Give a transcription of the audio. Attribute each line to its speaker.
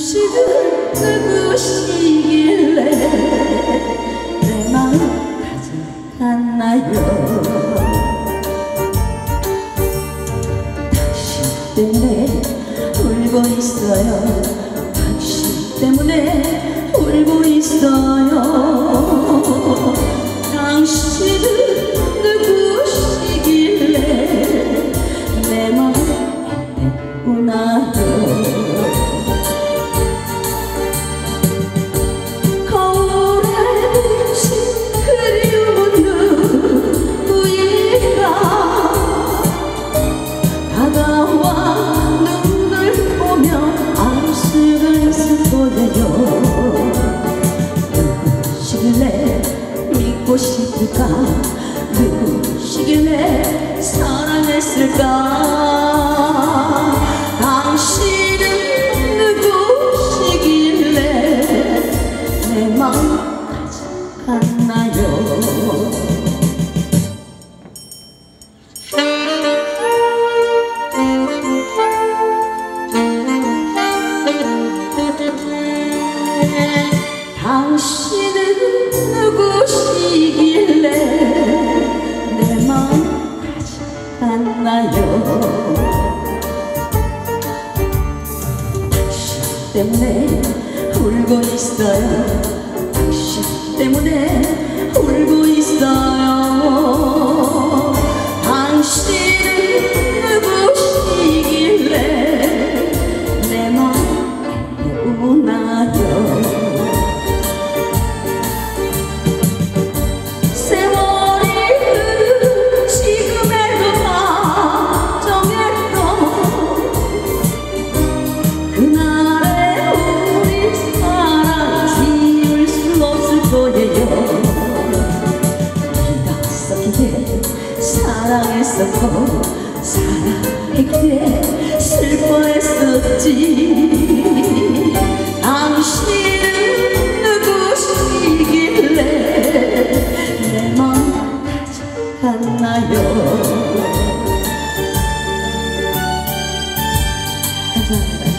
Speaker 1: 당신은 누구시길래 내 마음 가져갔나요? 당신 때문에 울고 있어요. 당신 때문에 울고 있어요 믿고 싶을까? 누구시길래 사랑했을까? 당신은 누구시길래 내 마음 가져갔나요 가져갔나요? 당신 때문에 울고 있어요. 당신 때문에 울고 있어요 거예요 우리가 섞이게 사랑했었고 사랑했기에 슬퍼했었지. 당신은 누구시길래 내 마음 가져갔나요? 감사합니다